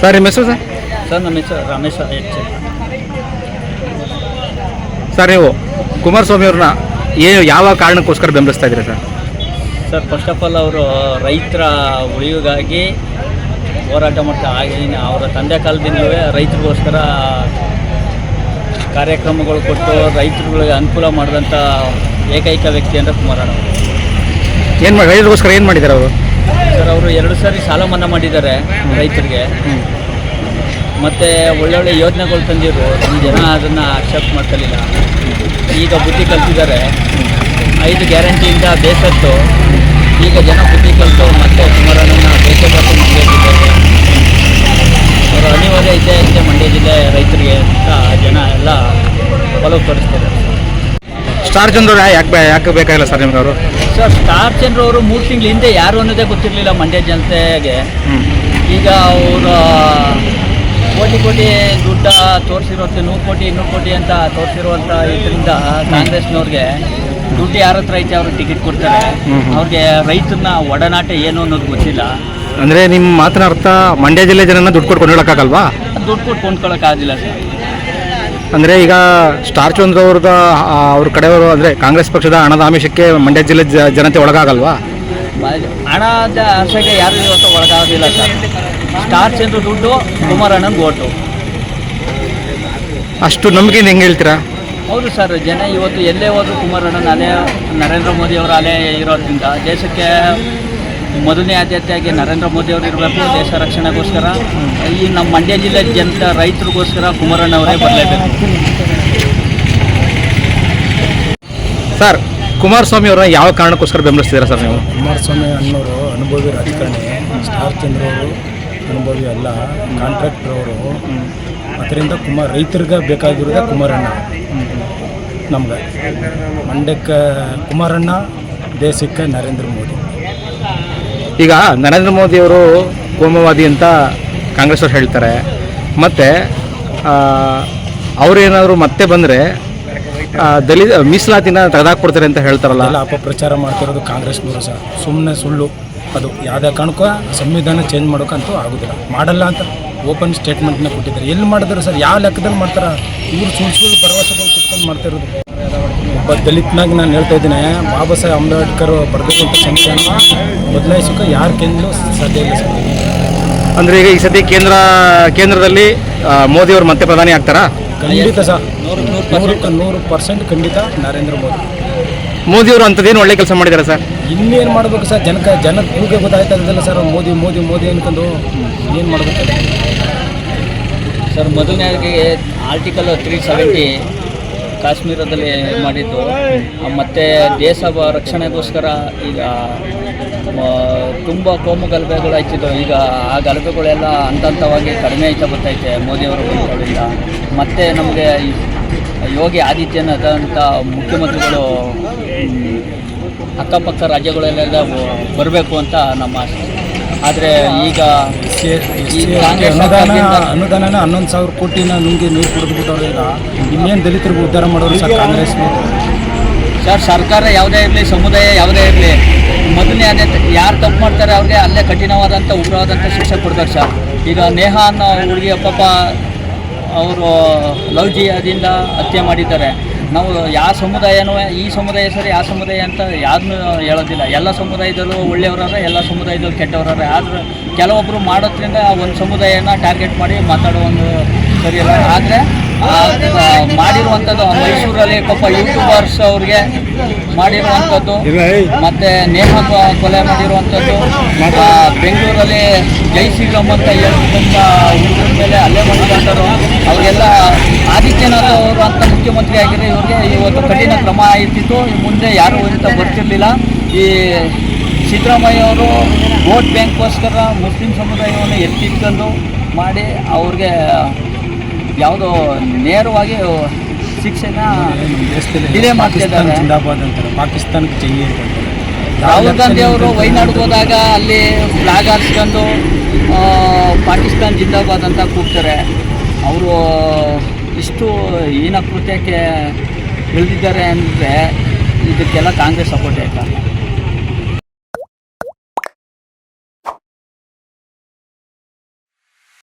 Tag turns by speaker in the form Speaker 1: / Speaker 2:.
Speaker 1: Sir ನಿಮ್ಮ ಹೆಸರು sir?
Speaker 2: Sir ನಮ್ಮ ಹೆಸರು ರಮೇಶ್ ಎಚ್
Speaker 1: ಸರ್ ನೀವು ಕುಮಾರಸ್ವಾಮಿ ಅವ್ರನ್ನ ಏನು ಯಾವ ಕಾರಣಕ್ಕೋಸ್ಕರ ಬೆಂಬಲಿಸ್ತಾ ಇದ್ದೀರಾ sir?
Speaker 2: Sir first of all ಅವರು ರೈತರ ಉಳಿವಿಗಾಗಿ ಹೋರಾಟ ಮಾಡ್ತಾ ಆಗಿನ ಅವರ ತಂದೆ ಕಾಲದಿಂದಲೂ ರೈತರಿಗೋಸ್ಕರ ಕಾರ್ಯಕ್ರಮಗಳು ಕೊಟ್ಟು ರೈತರುಗಳಿಗೆ ಅನುಕೂಲ ಮಾಡಿದಂಥ ಏಕೈಕ ವ್ಯಕ್ತಿ ಅಂದರೆ ಕುಮಾರಣ್ಣ.
Speaker 1: ಏನು ಮಾಡಿ ರೈತರಿಗೋಸ್ಕರ ಏನು ಮಾಡಿದ್ದಾರೆ ಅವರು?
Speaker 2: ಸರ್, ಅವರು ಎರಡು ಸಾರಿ ಸಾಲ ಮನ್ನಾ ಮಾಡಿದ್ದಾರೆ ರೈತರಿಗೆ. ಮತ್ತು ಒಳ್ಳೊಳ್ಳೆ ಯೋಜನೆಗಳು ತಂದಿದ್ರು ನಮ್ಮ ಜನ ಅದನ್ನು ಅಕ್ಸೆಪ್ಟ್ ಮಾಡ್ಕೊಳ್ಳಿಲ್ಲ ಈಗ ಬುದ್ಧಿ ಕಲ್ತಿದ್ದಾರೆ. ಐದು ಗ್ಯಾರಂಟಿಯಿಂದ ಬೇಸತ್ತು. ಈಗ ಜನ ಬುದ್ಧಿ ಕಲಿತು ಮತ್ತೆ ಕುಮಾರಣ್ಣನ ಬಾಕಿ ಮಂಡ್ಯ ಜಿಲ್ಲೆಗೆ. ಅವರು ಅನಿವಾರ್ಯ ಇದೆ ಇದೆ ಮಂಡ್ಯ ಜಿಲ್ಲೆ ರೈತರಿಗೆ ಅಂತ ಜನ ಎಲ್ಲ ಒಲವು ತೋರಿಸ್ತಾರೆ.
Speaker 1: ಸ್ಟಾರ್ ಚಂದ್ರ ಯಾಕೆ ಯಾಕೆ ಬೇಕಾಗಿಲ್ಲ ಸರ್ ನಿಮ್ಗೆ ಅವರು?
Speaker 2: ಸರ್ ಸ್ಟಾರ್ ಚಂದ್ರ ಅವರು ಮೂರು ತಿಂಗಳ ಹಿಂದೆ ಯಾರು ಅನ್ನೋದೇ ಗೊತ್ತಿರಲಿಲ್ಲ ಮಂಡ್ಯ ಜನತೆಗೆ. ಈಗ ಅವರು ಕೋಟಿ ಕೋಟಿ ದುಡ್ಡ ತೋರಿಸಿರೋದು ನೂರು ಕೋಟಿ ಇನ್ನೂರು ಕೋಟಿ ಅಂತ ತೋರಿಸಿರುವಂಥ ಇದರಿಂದ ಕಾಂಗ್ರೆಸ್ನವ್ರಿಗೆ ದುಡ್ಡು ಯಾರ ಹತ್ರ ಐತೆ ಅವ್ರಿಗೆ ಟಿಕೆಟ್ ಕೊಡ್ತಾರೆ. ಅವ್ರಿಗೆ ರೈತನ ಒಡನಾಟ ಏನು ಅನ್ನೋದು ಗೊತ್ತಿಲ್ಲ.
Speaker 1: ಅಂದರೆ ನಿಮ್ಮ ಮಾತಿನ ಅರ್ಥ ಮಂಡ್ಯ ಜಿಲ್ಲೆ ಜನನ ದುಡ್ಡು ಕೊಟ್ಟು ಕೊಂಡೋಳಕ್ಕಾಗಲ್ವಾ
Speaker 2: ದುಡ್ಡು ಕೊಟ್ಟು ಕೊಂಡ್ಕೊಳಕ್ಕಾಗಿಲ್ಲ ಸರ್
Speaker 1: ಅಂದರೆ ಈಗ ಸ್ಟಾರ್ ಚಂದ್ರ ಅವ್ರದ ಅವ್ರ ಕಡೆಯವರು ಅಂದರೆ ಕಾಂಗ್ರೆಸ್ ಪಕ್ಷದ ಹಣದ ಆಮಿಷಕ್ಕೆ ಮಂಡ್ಯ ಜಿಲ್ಲೆ ಜನತೆ ಒಳಗಾಗಲ್ವಾ?
Speaker 2: ಹಣದ ಆಸೆಗೆ ಯಾರು ಇವತ್ತು ಒಳಗಾಗೋದಿಲ್ಲ ಸರ್. ಸ್ಟಾರ್ ಚಂದ್ರ ದುಡ್ಡು ಕುಮಾರಣ್ಣನ ಓಟು.
Speaker 1: ಅಷ್ಟು ನಂಬಿಕೆ ಹೆಂಗೆ ಹೇಳ್ತೀರಾ?
Speaker 2: ಹೌದು ಸರ್ ಜನ ಇವತ್ತು ಎಲ್ಲೇ ಹೋದ್ರು ಕುಮಾರಣ್ಣನ ಅಲೆ ನರೇಂದ್ರ ಮೋದಿ ಅವರ ಅಲೆ ಇರೋದ್ರಿಂದ ದೇಶಕ್ಕೆ ಮೊದಲನೇ ಆದ್ಯತೆಯಾಗಿ ನರೇಂದ್ರ ಮೋದಿ ಅವರು ಇರಬೇಕು ದೇಶ ರಕ್ಷಣೆಗೋಸ್ಕರ ಈ ನಮ್ಮ ಮಂಡ್ಯ ಜಿಲ್ಲೆ ಜನತ ರೈತರಿಗೋಸ್ಕರ ಕುಮಾರಣ್ಣ ಅವರೇ ಬರಲೇಬೇಕು.
Speaker 1: ಸರ್ ಕುಮಾರಸ್ವಾಮಿ ಅವರ ಯಾವ ಕಾರಣಕ್ಕೋಸ್ಕರ ಬೆಂಬಲಿಸ್ತಿದ್ದೀರಾ ಸರ್ ನೀವು?
Speaker 3: ಕುಮಾರಸ್ವಾಮಿ ಅನ್ನೋರು ಅನುಭವಿ ರಾಜಕಾರಣಿ ಸ್ಟಾರ್ ಚಂದ್ರ ಅವರು ಅನುಭವಿ ಅಲ್ಲ ಕಾಂಟ್ರಾಕ್ಟರ್ ಅವರು. ಅದರಿಂದ ಕುಮಾರ್ ರೈತರಿಗೆ ಬೇಕಾಗಿರೋದೇ ಕುಮಾರಣ್ಣ. ನಮ್ಗೆ. ಮಂಡ್ಯಕ್ಕೆ ಕುಮಾರಣ್ಣ ದೇಶಕ್ಕೆ ನರೇಂದ್ರ ಮೋದಿ.
Speaker 1: ಈಗ ನರೇಂದ್ರ ಮೋದಿ ಅವರು ಕೋಮವಾದಿ ಅಂತ ಕಾಂಗ್ರೆಸ್ ಅವ್ರು ಹೇಳ್ತಾರೆ. ಮತ್ತು ಅವರೇನಾದರೂ ಮತ್ತೆ ಬಂದರೆ ದಲಿತ, ಮೀಸಲಾತಿನ ತೆಗೆದಾಕ್ಬಿಡ್ತಾರೆ ಅಂತ ಹೇಳ್ತಾರಲ್ಲ.
Speaker 3: ಅಪಪ್ರಚಾರ ಮಾಡ್ತಿರೋದು ಕಾಂಗ್ರೆಸ್ನವರು ಸಹ ಸುಮ್ಮನೆ ಸುಳ್ಳು. ಅದು ಯಾವುದೇ ಕಾರಣಕ್ಕೂ ಸಂವಿಧಾನ ಚೇಂಜ್ ಮಾಡೋಕ್ಕಂತೂ ಆಗೋದಿಲ್ಲ. ಮಾಡಲ್ಲ ಅಂತ ಓಪನ್ ಸ್ಟೇಟ್ಮೆಂಟ್ನ ಕೊಟ್ಟಿದ್ದಾರೆ. ಎಲ್ಲಿ ಮಾಡಿದ್ರು ಸರ್? ಯಾವ ಲೆಕ್ಕದಲ್ಲಿ ಮಾಡ್ತಾರೆ? ಇವ್ರು ಸುಳ್ಳು ಸುಳ್ಳು ಭರವಸೆಗಳು ಕುತ್ಕೊಂಡು ಮಾಡ್ತಿರೋದು. ಒಬ್ಬ ದಲಿತನಾಗಿ ನಾನು ಹೇಳ್ತಾ ಇದ್ದೀನಿ ಬಾಬಾ ಸಾಹೇಬ್ ಅಂಬೇಡ್ಕರ್ ಬರೆದಿರುವಂಥ ಸಂಖ್ಯೆಯನ್ನು ಬದಲಾಯಿಸೋಕೆ ಯಾರ ಕೇಂದ್ರ ಸಾಧ್ಯ ಇಲ್ಲ ಸರ್.
Speaker 1: ಅಂದರೆ ಈಗ ಈ ಸತಿ ಕೇಂದ್ರ ಕೇಂದ್ರದಲ್ಲಿ ಮೋದಿಯವರು ಮೋದಿ ಅವರು ಮತ್ತೆ ಪ್ರಧಾನಿ ಆಗ್ತಾರಾ?
Speaker 3: ಖಂಡಿತ ಸರ್.
Speaker 2: ನೂರು ನೂರು
Speaker 3: ನೂರಕ್ಕೆ ನೂರು ಪರ್ಸೆಂಟ್ ಖಂಡಿತ ನರೇಂದ್ರ ಮೋದಿ.
Speaker 1: ಮೋದಿಯವರು ಅಂಥದ್ದೇನು ಒಳ್ಳೆ ಕೆಲಸ ಮಾಡಿದ್ದಾರೆ ಸರ್?
Speaker 3: ಇನ್ನೇನು ಮಾಡಬೇಕು ಸರ್? ಜನಕ್ಕೆ ಜನ ಕೂಗೆ ಗೊತ್ತಾಯ್ತಲ್ಲ ಇದ್ದಲ್ಲ ಸರ್ ಮೋದಿ ಮೋದಿ ಮೋದಿ ಅನ್ಕೊಂಡು ಏನು ಮಾಡಬೇಕು?
Speaker 2: ಸರ್ ಮೊದಲನೇ ಆರ್ಟಿಕಲ್ ತ್ರೀ ಸೆವೆಂಟಿ ಕಾಶ್ಮೀರದಲ್ಲಿ ಮಾಡಿದ್ದು. ಮತ್ತು ದೇಶ ರಕ್ಷಣೆಗೋಸ್ಕರ ಈಗ ತುಂಬ ಕೋಮು ಗಲಭೆಗಳು ಆಯ್ತಿದ್ದು ಈಗ ಆ ಗಲಭೆಗಳೆಲ್ಲ ಹಂತ ಹಂತವಾಗಿ ಕಡಿಮೆ ಆಯ್ತಾ ಬರ್ತೈತೆ ಮೋದಿಯವರು ಬಂದವರಿಂದ. ಮತ್ತು ನಮಗೆ ಯೋಗಿ ಆದಿತ್ಯನಾಥ ಮುಖ್ಯಮಂತ್ರಿಗಳು ಅಕ್ಕಪಕ್ಕ ರಾಜ್ಯಗಳಲ್ಲೆಲ್ಲ ಬರಬೇಕು ಅಂತ ನಮ್ಮ ಆಸೆ. ಆದರೆ ಈಗ ಈ ಕಾಂಗ್ರೆಸ್
Speaker 3: ಅನುದಾನ
Speaker 2: ಸರ್ಕಾರದಿಂದ
Speaker 3: ಅನುದಾನನ ಹನ್ನೊಂದು ಸಾವಿರ ಕೋಟಿನ ನುಂಗಿ ನೀರು ಈಗ. ಇನ್ನೇನು ದಲಿತರಿಗೆ ಉದ್ಧಾರ ಮಾಡೋರು ಸರ್ ಕಾಂಗ್ರೆಸ್
Speaker 2: ಸರ್ ಸರ್ಕಾರ ಯಾವುದೇ ಇರಲಿ ಸಮುದಾಯ ಯಾವುದೇ ಇರಲಿ ಮೊದಲನೇ ಅದೇ ಯಾರು ತಪ್ಪು ಮಾಡ್ತಾರೆ ಅವ್ರಿಗೆ ಅಲ್ಲೇ ಕಠಿಣವಾದಂಥ ಉಗ್ರವಾದಂಥ ಶಿಕ್ಷೆ ಕೊಡ್ತಾರೆ ಸರ್. ಈಗ ನೇಹ ಅನ್ನೋ ಹುಡುಗಿ ಪಾಪ ಅವರು ಲವ್ ಜಿಯಾದಿಂದ ಹತ್ಯೆ ಮಾಡಿದ್ದಾರೆ. ನಾವು ಯಾವ ಸಮುದಾಯನೂ ಈ ಸಮುದಾಯ ಸರಿ ಆ ಸಮುದಾಯ ಅಂತ ಯಾರನ್ನೂ ಹೇಳೋದಿಲ್ಲ. ಎಲ್ಲ ಸಮುದಾಯದಲ್ಲೂ ಒಳ್ಳೆಯವರಾರೆ ಎಲ್ಲ ಸಮುದಾಯದಲ್ಲೂ ಕೆಟ್ಟವರಾರೆ. ಆದ್ರೆ ಕೆಲವೊಬ್ಬರು ಮಾಡೋದ್ರಿಂದ ಒಂದು ಸಮುದಾಯನ ಟಾರ್ಗೆಟ್ ಮಾಡಿ ಮಾತಾಡೋ ಒಂದು ಸರಿಯಲ್ಲ ಆದರೆ ಮಾಡಿರುವಂಥದ್ದು ಮೈಸೂರಲ್ಲಿ ಪಾಪ ಯೂಟ್ಯೂಬರ್ಸ್ ಅವ್ರಿಗೆ ಮಾಡಿರುವಂಥದ್ದು ಮತ್ತು ನೇಮಕ ಕೊಲೆ ಮಾಡಿರುವಂಥದ್ದು ಬೆಂಗಳೂರಲ್ಲಿ ಜೈ ಶ್ರೀರಾಮ್ ಅಂತ ಹೇಳ್ತಕ್ಕಂಥ ಹುಡುಗರ ಮೇಲೆ ಅಲ್ಲೇ ಮಾಡಿದಂಥವ್ರು ಅವರಿಗೆಲ್ಲ ಆದಿತ್ಯನಾಥ್ ಅವರು ಅಂತ ಮುಖ್ಯಮಂತ್ರಿ ಆಗಿರೋ ಇವ್ರಿಗೆ ಇವತ್ತು ಕಠಿಣ ಕ್ರಮ ಆಯ್ತಿತ್ತು ಮುಂದೆ ಯಾರು ಅಂತ ಬರ್ತಿರ್ಲಿಲ್ಲ. ಈ ಸಿದ್ದರಾಮಯ್ಯ ಅವರು ವೋಟ್ ಬ್ಯಾಂಕ್ಗೋಸ್ಕರ ಮುಸ್ಲಿಂ ಸಮುದಾಯವನ್ನು ಎತ್ತಿಟ್ಕೊಂಡು ಮಾಡಿ ಅವ್ರಿಗೆ ಯಾವುದೋ ನೇರವಾಗಿ ಶಿಕ್ಷೆನ ಡಿಲೇ ಮಾಡ್ತಿದ್ದಾರೆ.
Speaker 3: ಪಾಕಿಸ್ತಾನಕ್ಕೆ ಜೈ
Speaker 2: ರಾಹುಲ್ ಗಾಂಧಿ ಅವರು ವೈನಾಡ್ಗೆ ಹೋದಾಗ ಅಲ್ಲಿ ಫ್ಲಾಗ್ ಹಾರಿಸ್ಕೊಂಡು ಪಾಕಿಸ್ತಾನ್ ಜಿಂದಾಬಾದ್ ಅಂತ ಕೂಗ್ತಾರೆ. ಅವರು, ಇಷ್ಟು ಹೀನ ಕೃತ್ಯಕ್ಕೆ ಇಳಿದಿದ್ದಾರೆ ಅಂದರೆ ಇದಕ್ಕೆಲ್ಲ ಕಾಂಗ್ರೆಸ್ ಸಪೋರ್ಟ್ ಆಯ್ತಾ